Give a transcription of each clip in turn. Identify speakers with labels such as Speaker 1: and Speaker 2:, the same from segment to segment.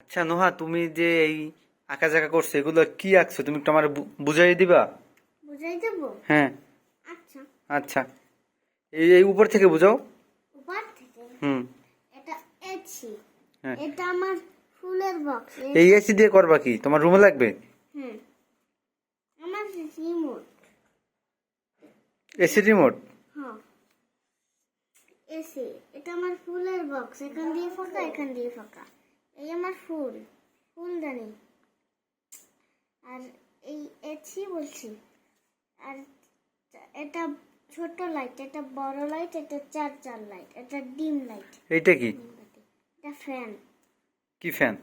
Speaker 1: আচ্ছা নোহা তুমি যে এই আঁকা জাকা করছ এগুলো কি আঁকছো? তুমি একটু আমার বুঝাই দিবা?
Speaker 2: বুঝাই দেবো?
Speaker 1: হ্যাঁ।
Speaker 2: আচ্ছা।
Speaker 1: আচ্ছা। এই এই উপর থেকে বুঝাও।
Speaker 2: উপর থেকে?
Speaker 1: হুম।
Speaker 2: এটা এছি
Speaker 1: হ্যাঁ।
Speaker 2: এটা আমার ফুলের বক্স
Speaker 1: এই এসি দিয়ে করবা কি? তোমার রুমে লাগবে?
Speaker 2: হুম আমার রিমোট
Speaker 1: এসি রিমোট
Speaker 2: হ্যাঁ। এসি এটা আমার ফুলের বক্স এখান দিয়ে ফাঁকা এখান দিয়ে ফাঁকা এই আমার ফুল ফুলদানি। আর এই এছি বলছি। আর এটা ছোট লাইট এটা বড় লাইট এটা চার্জার লাইট এটা ডিম লাইট
Speaker 1: এইটা কি?
Speaker 2: এটা ফ্যান
Speaker 1: কি ফ্যান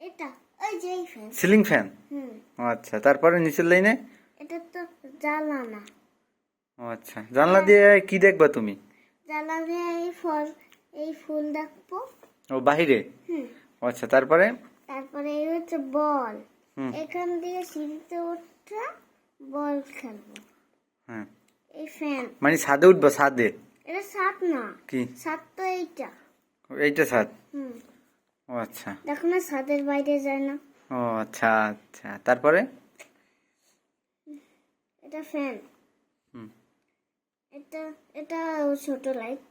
Speaker 2: এটা ওই যে এই ফ্যান
Speaker 1: সিলিং ফ্যান
Speaker 2: হুম।
Speaker 1: ও আচ্ছা তারপরে নিচের লাইনে
Speaker 2: এটা তো
Speaker 1: ও আচ্ছা জানলা দিয়ে কি দেখবা তুমি?
Speaker 2: জানলা দিয়ে এই ফল এই ফুল দেখব।
Speaker 1: ও বাহিরে?
Speaker 2: হুম।
Speaker 1: আচ্ছা তারপরে?
Speaker 2: তারপরে এই হচ্ছে বল। এখান দিয়ে সিঁড়িতে উঠে বল খেলব।
Speaker 1: হ্যাঁ
Speaker 2: এই ফ্যান
Speaker 1: মানে ছাদে উঠবা ছাদে?
Speaker 2: এটা সাত না।
Speaker 1: কি?
Speaker 2: সাত তো এইটা।
Speaker 1: এইটা ছাদ?
Speaker 2: হুম।
Speaker 1: ও আচ্ছা।
Speaker 2: দেখো না ছাদের বাইরে যায় না।
Speaker 1: ও আচ্ছা আচ্ছা। তারপরে?
Speaker 2: এটা ফ্যান
Speaker 1: হুম।
Speaker 2: এটা এটা ছোট লাইট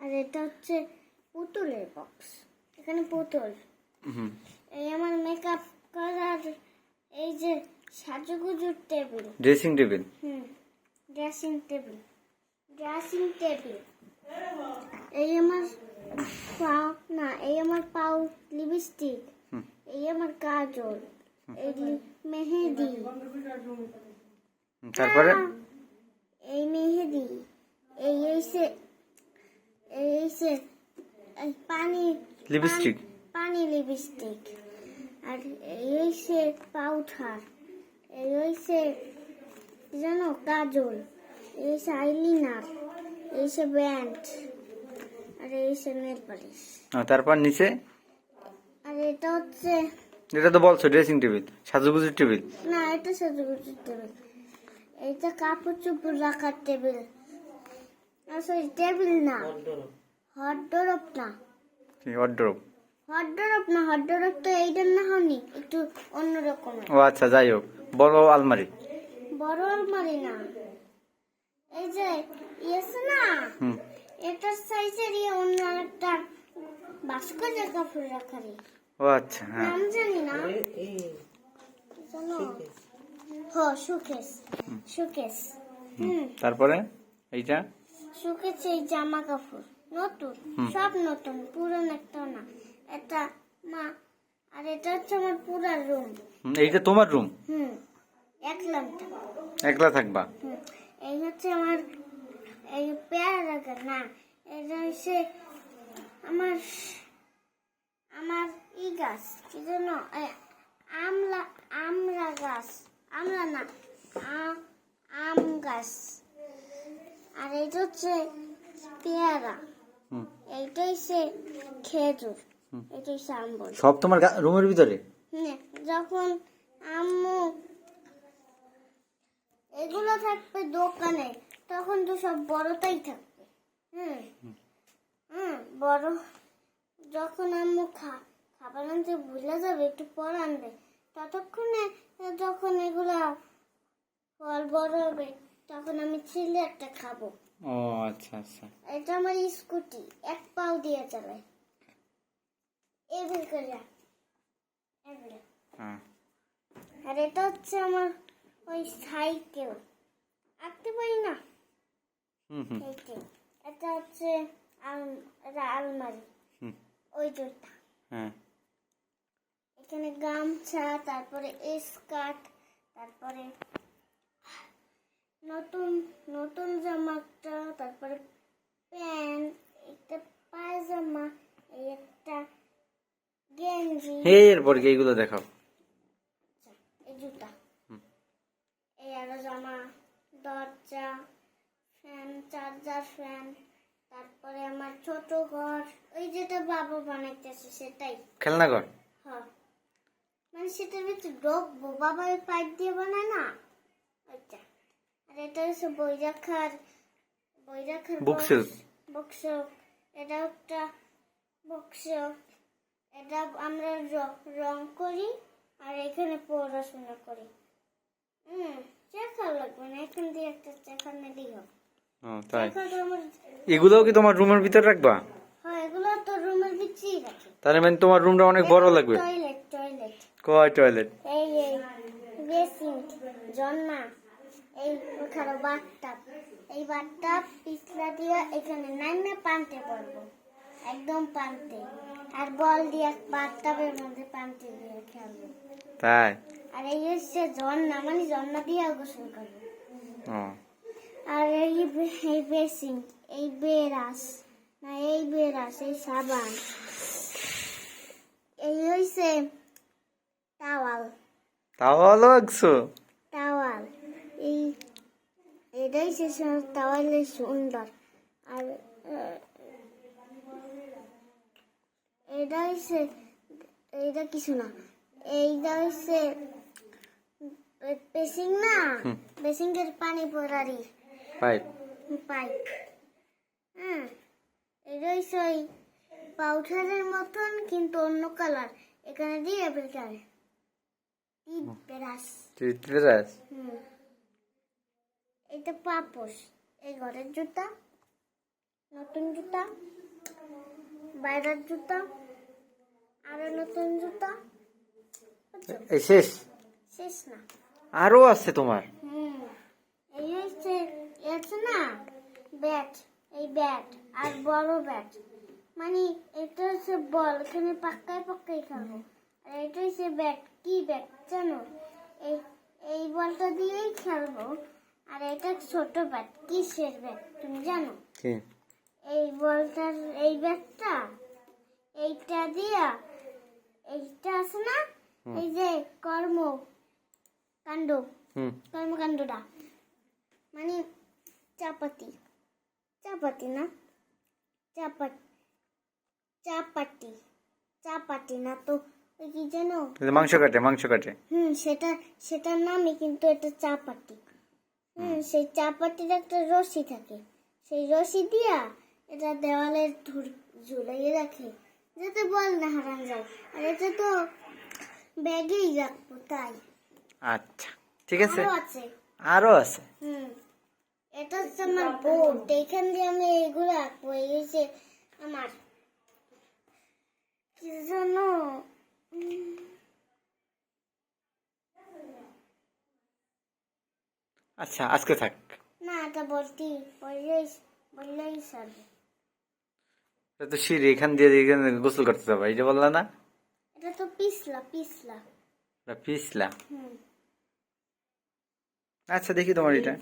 Speaker 2: আর এটা হচ্ছে পুতুলের বক্স এখানে পুতুল।
Speaker 1: হুম।
Speaker 2: এই আমার মেকআপ করার এই যে সাজুগুজুর টেবিল
Speaker 1: ড্রেসিং টেবিল
Speaker 2: হুম ড্রেসিং টেবিল ড্রেসিং টেবিল এই আমার পাও না এই আমার পাউ লিপস্টিক এই আমার কাজল। এই মেহেদি।
Speaker 1: তারপরে?
Speaker 2: এই মেহেদি। এই এই এইসে এই সে পানি
Speaker 1: লিপস্টিক?
Speaker 2: পানি লিপস্টিক। আর এই হইছে পাউডার এই হইছে জানো কাজল এই হইছে আইলিনার এই হইছে ব্যান্ড আর এই হইছে নেল পালিশ।
Speaker 1: তারপর নিচে?
Speaker 2: আর এটা হচ্ছে
Speaker 1: এটা তো বলছো ড্রেসিং টেবিল সাজুগুজুর টেবিল
Speaker 2: না এটা সাজুগুজুর টেবিল এটা কাপড় চোপড় রাখার টেবিল সরি টেবিল না। হট ডরপ না।
Speaker 1: ওয়ার্ড্রোব
Speaker 2: হট ডরপ না হট ডরপ তো এইটার না হয়নি একটু অন্যরকম
Speaker 1: ও আচ্ছা যাই হোক বড় আলমারি।
Speaker 2: বড় আলমারি না। এই যে ইয়েছে না?
Speaker 1: হুম।
Speaker 2: এটার সাইজের ইয়ে অন্য একটা বাস্কতে কাপড় রাখারি
Speaker 1: ও আচ্ছা হ্যাঁ।
Speaker 2: নাম জানি না। জানো হ সুকেস সুকেস হুম।
Speaker 1: তারপরে এইটা?
Speaker 2: সুকেস এই জামা কাপড়। নতুন সব নতুন পুরন একটা না। এটা মা আর এটা হচ্ছে আমার পুরো রুম
Speaker 1: এইটা তোমার রুম
Speaker 2: হুম এক লাখটা
Speaker 1: একলা থাকবা?
Speaker 2: এই হচ্ছে আমার এই পেয়ারা গাছ না এটা হচ্ছে আমার আমার ই গাছ কি জন্য আমলা আমলা গাছ আমলা না আম গাছ। আর এইটা হচ্ছে পেয়ারা। এইটা হচ্ছে খেজুর এটা হচ্ছে আম্বল
Speaker 1: সব তোমার রুমের ভিতরে?
Speaker 2: যখন আম্মু এগুলো থাকবে দোকানে তখন তো সব বড়টাই থাকবে। হুম। হুম বড় যখন আম্মু খা খাবার আনতে ভুলে যাবে একটু পর আনবে। ততক্ষণে যখন এগুলা ফল বড় হবে তখন আমি ছিলে একটা খাব।
Speaker 1: ও আচ্ছা আচ্ছা।
Speaker 2: এটা আমার স্কুটি এক পাও দিয়ে চালায়। এবার করে এবারে
Speaker 1: হ্যাঁ।
Speaker 2: আর এটা হচ্ছে আমার ওই সাইকেল। আঁকতে পারি না?
Speaker 1: হুম হুম।
Speaker 2: এইটা এটা হচ্ছে আলমারি।
Speaker 1: হুম।
Speaker 2: ওই জোরটা
Speaker 1: হ্যাঁ।
Speaker 2: এখানে গামছা তারপরে স্কার্ট তারপরে নতুন নতুন জামাটা তারপরে প্যান্ট একটা পায়জামা এই একটা গেঞ্জি।
Speaker 1: এরপর কি এইগুলো দেখাও?
Speaker 2: আচ্ছা, এই জুতা। এই আরও জামা দরজা ফ্যান চার্জার ফ্যান তারপরে আমার ছোট ঘর ওই যেটা বাবা বানাইতেছে সেটাই।
Speaker 1: খেলনা ঘর?
Speaker 2: হ্যাঁ। মানে সেটার ভিতরে ঢোকবো বাবা ওই পাইপ দিয়ে বানায় না? আর এটা হচ্ছে বই রাখার বই রাখার
Speaker 1: Bookshelf.
Speaker 2: বক্স এটা একটা বক্স এটা আমরা রং করি আর এখানে পড়াশোনা করি। হুম চেখা লাগবে না এখান দিয়ে একটা চেখা নিলেই হবে।
Speaker 1: তাই। এগুলোও কি তোমার রুমের ভিতরে রাখবা?
Speaker 2: হয় এগুলো তো রুমের ভিতরেই রাখি।
Speaker 1: তাহলে মানে তোমার রুমটা অনেক বড় লাগবে।
Speaker 2: টয়লেট টয়লেট
Speaker 1: কয় টয়লেট
Speaker 2: এই এই বেসিন জন্না। এই ওখানে বাথটাব এই বাথটাব পিছলা দিয়ে এখানে নামে পানতে পারব একদম পানতে। আর বল দিয়ে বাথটাবের মধ্যে পানতে দিয়ে খেলব।
Speaker 1: তাই?
Speaker 2: আর এই হচ্ছে ঝর্ণা মানে ঝর্ণা দিয়ে গোসল করব। আর এই এই বেসিন এই বেরাস না এই বেরাস এই সাবান। এই হইছে টাওয়াল।
Speaker 1: তাও ভালো লাগছো
Speaker 2: টাওয়াল এই এটাই সে টাওয়ালের সুন্দর। আর এটা হচ্ছে এটা কিছু না এইটা হচ্ছে বেসিং না? বেসিংয়ের পানি পড়ারি
Speaker 1: পাইপ।
Speaker 2: পাইপ। হ্যাঁ এটা হচ্ছে ওই পাউডারের মতন কিন্তু অন্য কালার। এখানে দিয়ে বেকার বেরাস
Speaker 1: টুথব্রাশ
Speaker 2: হুম। এটা পাপোশ। এই ঘরের জুতা নতুন জুতা বাইরের জুতা আরও নতুন জুতা।
Speaker 1: এই শেষ?
Speaker 2: শেষ না।
Speaker 1: আরও আছে তোমার?
Speaker 2: হুম। এই হচ্ছে আছে না? ব্যাট এই ব্যাট আর বড় ব্যাট মানে এটা হচ্ছে বল এখানে পাক্কায় পাক্কাই খাব। আর এটা হচ্ছে ব্যাট কি ব্যাট জানো? এই এই বলটা দিয়েই খেলব। আর এটা ছোট ব্যাট কিসের ব্যাট তুমি জানো?
Speaker 1: কি?
Speaker 2: এই বলটার এই ব্যাটটা এইটা দিয়া এইটা আছে না? এই যে কর্ম কাণ্ড কর্মকাণ্ডটা মানে চাপাতি। চাপাতি না? চাপাতি চাপাতি। চাপাতি না তো কি জানো?
Speaker 1: এই মাংস কাটে মাংস কাটে।
Speaker 2: হুম সেটা সেটার নামই কিন্তু এটা চাপাতি। হুম সেই চাপাতির একটা রশি থাকে। সেই রশি দিয়া এটা দেওয়ালে ধুর- ঝুলিয়ে রাখে। যাতে বল না হারান যায়। আর এটা তো ব্যাগেই রাখব তাই।
Speaker 1: আচ্ছা ঠিক আছে।
Speaker 2: আরও আছে।
Speaker 1: আরও আছে।
Speaker 2: হুম। এটা হচ্ছে আমার বোর্ড এখান দিয়ে আমি এগুলো আঁকবো এই হচ্ছে আমার কি জন্য
Speaker 1: আচ্ছা আজকে থাক।
Speaker 2: না এটা বলতেই বললেই বললেই সারবে
Speaker 1: এটা তো সিঁড়ি এখান দিয়ে এখানে গোসল করতে যাব যে বললা না?
Speaker 2: এটা তো পিছলা পিছলা।
Speaker 1: এটা পিছলা।
Speaker 2: হুম।
Speaker 1: আচ্ছা দেখি তোমার এটা।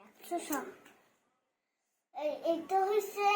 Speaker 2: একশো সব এই এইটা হচ্ছে